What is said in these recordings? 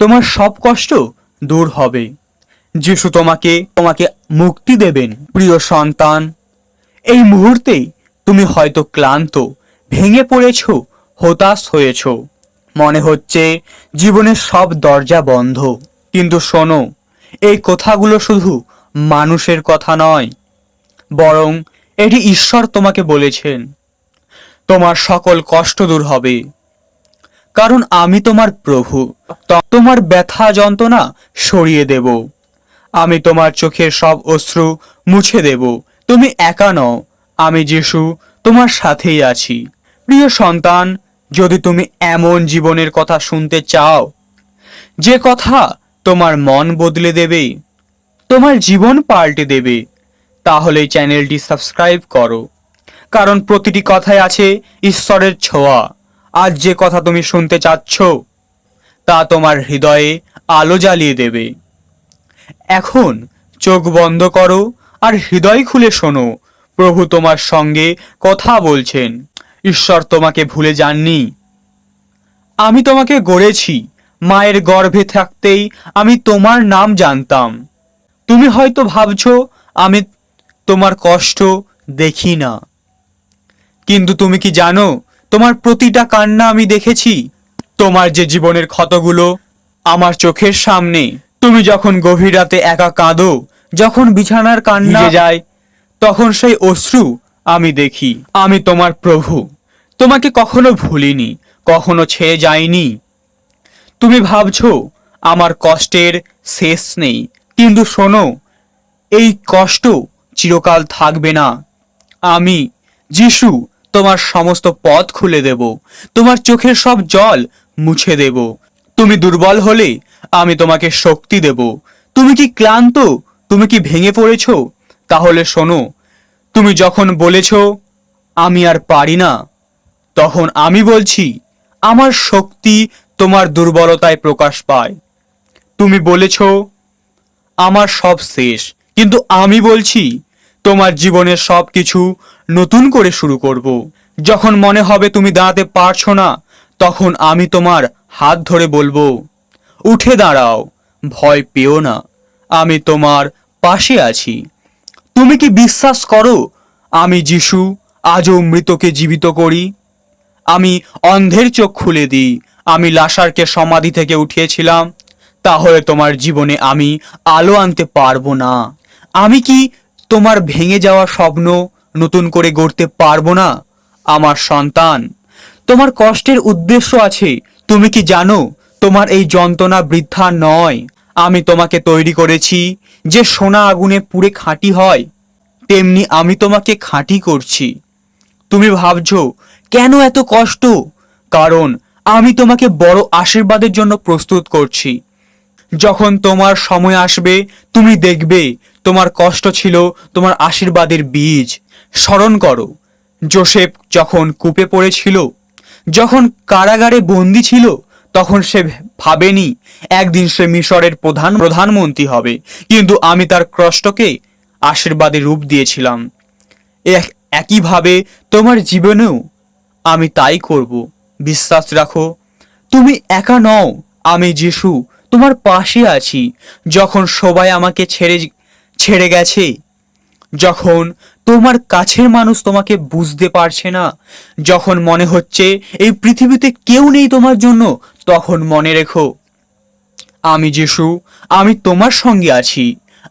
তোমার সব কষ্ট দূর হবে। যিশু তোমাকে তোমাকে মুক্তি দেবেন। প্রিয় সন্তান, এই মুহূর্তেই তুমি হয়তো ক্লান্ত, ভেঙে পড়েছ, হতাশ হয়েছ। মনে হচ্ছে জীবনের সব দরজা বন্ধ। কিন্তু শোনো, এই কথাগুলো শুধু মানুষের কথা নয়, বরং এটি ঈশ্বর তোমাকে বলেছেন। তোমার সকল কষ্ট দূর হবে। কারণ আমি তোমার প্রভু। তোমার ব্যথা যন্ত্রণা সরিয়ে দেব। আমি তোমার চোখের সব অশ্রু মুছে দেব। তুমি একা নও। আমি যিশু, তোমার সাথেই আছি। প্রিয় সন্তান, যদি তুমি এমন জীবনের কথা শুনতে চাও, যে কথা তোমার মন বদলে দেবে, তোমার জীবন পাল্টে দেবে, তাহলে চ্যানেলটি সাবস্ক্রাইব করো। কারণ প্রতিটি কথায় আছে ঈশ্বরের ছোঁয়া। আজ যে কথা তুমি শুনতে চাচ্ছ, তা তোমার হৃদয়ে আলো জ্বালিয়ে দেবে। এখন চোখ বন্ধ করো আর হৃদয় খুলে শোনো। প্রভু তোমার সঙ্গে কথা বলছেন। ঈশ্বর তোমাকে ভুলে যাননি। আমি তোমাকে গড়েছি। মায়ের গর্ভে থাকতেই আমি তোমার নাম জানতাম। তুমি হয়তো ভাবছ, আমি তোমার কষ্ট দেখি না। কিন্তু তুমি কি জানো তোমার প্রতিটা কান্না আমি দেখেছি। তোমার যে জীবনের ক্ষতগুলো আমার চোখের সামনে। তুমি যখন গভীর রাতে একা কাঁদো যখন বিছানার কান্না যায় তখন সেই অশ্রু আমি দেখি। আমি তোমার প্রভু। তোমাকে কখনো ভুলিনি কখনো ছেড়ে যাইনি। তুমি ভাবছ আমার কষ্টের শেষ নেই। কিন্তু শোনো এই কষ্ট চিরকাল থাকবে না। আমি যিশু তোমার সমস্ত পথ খুলে দেব। তোমার চোখের সব জল মুছে দেব। তুমি দুর্বল হলে আমি তোমাকে শক্তি দেব। তুমি কি ক্লান্ত? তুমি কি ভেঙে পড়েছ? তাহলে শোনো, তুমি যখন বলেছ, আমি আর পারি না, তখন আমি বলছি, আমার শক্তি তোমার দুর্বলতায় প্রকাশ পায়। তুমি বলেছ, আমার সব শেষ। কিন্তু আমি বলছি তোমার জীবনের সব কিছু নতুন করে শুরু করব। যখন মনে হবে তুমি দাঁড়াতে পারছ না, তখন আমি তোমার হাত ধরে বলব, উঠে দাঁড়াও, ভয় পেও না, আমি তোমার পাশে আছি। তুমি কি বিশ্বাস করো, আমি যিশু, আজও মৃতকে জীবিত করি? আমি অন্ধের চোখ খুলে দিই, আমি লাসারকে সমাধি থেকে উঠিয়েছিলাম, তাহলে তোমার জীবনে আমি আলো আনতে পারব না। আমি কি তোমার ভেঙে যাওয়া স্বপ্ন নতুন করে গড়তে পারব না, আমার সন্তান। তোমার কষ্টের উদ্দেশ্য আছে, তুমি কি জানো? তোমার এই যন্ত্রণা বৃদ্ধা নয়। আমি তোমাকে তৈরি করেছি, যে সোনা আগুনে পুড়ে খাঁটি হয়, তেমনি আমি তোমাকে খাঁটি করছি। তুমি ভাবছ, কেন এত কষ্ট? কারণ আমি তোমাকে বড় আশীর্বাদের জন্য প্রস্তুত করছি। যখন তোমার সময় আসবে, তুমি দেখবে তোমার কষ্ট ছিল, তোমার আশীর্বাদের বীজ। স্মরণ করো, জোসেফ যখন কূপে পড়েছিল, যখন কারাগারে বন্দি ছিল, তখন সে ভাবেনি, একদিন সে মিশরের প্রধান, প্রধানমন্ত্রী হবে। কিন্তু আমি তার কষ্টকে আশীর্বাদে রূপ দিয়েছিলাম। এক- একইভাবে তোমার জীবনেও আমি তাই করব। বিশ্বাস রাখো, তুমি একা নও, আমি যিশু, তোমার পাশে আছি। যখন সবাই আমাকে ছেড়ে ছেড়ে গেছে। যখন তোমার কাছের মানুষ তোমাকে বুঝতে পারছে না, যখন মনে হচ্ছে এই পৃথিবীতে কেউ নেই তোমার জন্য, তখন মনে রেখো, আমি যিশু, আমি তোমার সঙ্গে আছি,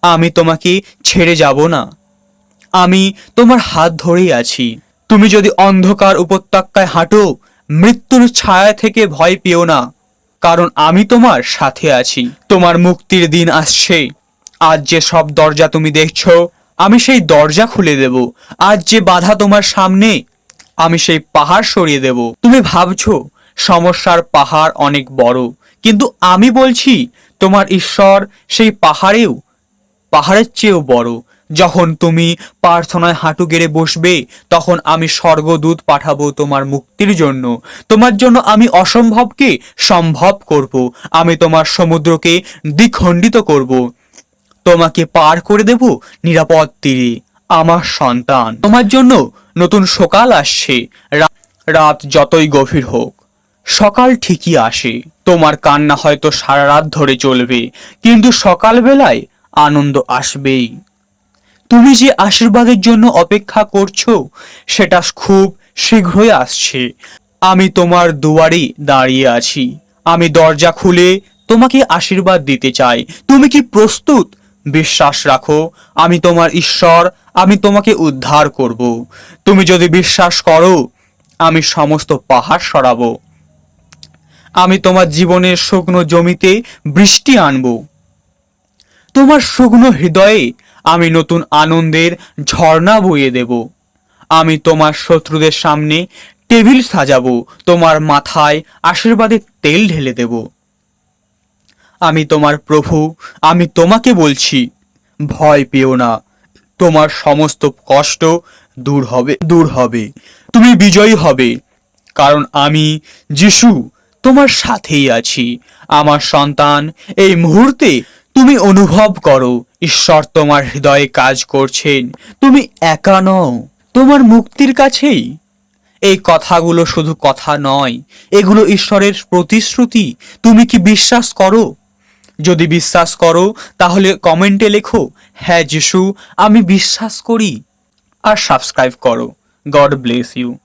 আমি তোমাকে ছেড়ে যাব না, আমি তোমার হাত ধরেই আছি। তুমি যদি অন্ধকার উপত্যকায় হাঁটো, মৃত্যুর ছায়া থেকে ভয় পেও না, কারণ আমি তোমার সাথে আছি। তোমার মুক্তির দিন আসছে। আজ যে সব দরজা তুমি দেখছ, আমি সেই দরজা খুলে দেব। আজ যে বাধা তোমার সামনে, আমি সেই পাহাড় সরিয়ে দেব। তুমি ভাবছ, সমস্যার পাহাড় অনেক বড়, কিন্তু আমি বলছি, তোমার ঈশ্বর সেই পাহাড়েও, পাহাড়ের চেয়েও বড়। যখন তুমি প্রার্থনায় হাঁটু গেড়ে বসবে, তখন আমি স্বর্গদূত পাঠাবো তোমার মুক্তির জন্য। তোমার জন্য আমি অসম্ভবকে সম্ভব করব। আমি তোমার সমুদ্রকে দ্বিখণ্ডিত করব। তোমাকে পার করে দেব নিরাপদ তীরে, আমার সন্তান। তোমার জন্য নতুন সকাল আসছে। রাত যতই গভীর হোক, সকাল ঠিকই আসে। তোমার কান্না হয়তো সারা রাত ধরে চলবে, কিন্তু সকালবেলায় আনন্দ আসবেই। তুমি যে আশীর্বাদের জন্য অপেক্ষা করছ, সেটা খুব শীঘ্রই আসছে। আমি তোমার দুয়ারেই দাঁড়িয়ে আছি। আমি দরজা খুলে তোমাকে আশীর্বাদ দিতে চাই। তুমি কি প্রস্তুত? বিশ্বাস রাখো, আমি তোমার ঈশ্বর, আমি তোমাকে উদ্ধার করব। তুমি যদি বিশ্বাস করো, আমি সমস্ত পাহাড় সরাবো। আমি তোমার জীবনের শুকনো জমিতে বৃষ্টি আনব। তোমার শুকনো হৃদয়ে আমি নতুন আনন্দের ঝর্ণা বইয়ে দেব। আমি তোমার শত্রুদের সামনে টেবিল সাজাবো, তোমার মাথায় আশীর্বাদের তেল ঢেলে দেব। আমি তোমার প্রভু, আমি তোমাকে বলছি, ভয় পেও না। তোমার সমস্ত কষ্ট দূর হবে দূর হবে। তুমি বিজয়ী হবে, কারণ আমি যিশু, তোমার সাথেই আছি। আমার সন্তান, এই মুহূর্তে তুমি অনুভব করো, ঈশ্বর তোমার হৃদয়ে কাজ করছেন। তুমি একা নও, তোমার মুক্তির কাছেই। এই কথাগুলো শুধু কথা নয়, এগুলো ঈশ্বরের প্রতিশ্রুতি। তুমি কি বিশ্বাস করো? যদি বিশ্বাস করো, তাহলে কমেন্টে লেখো হ্যাঁ যিশু, আমি বিশ্বাস করি। আর সাবস্ক্রাইব করো। God bless you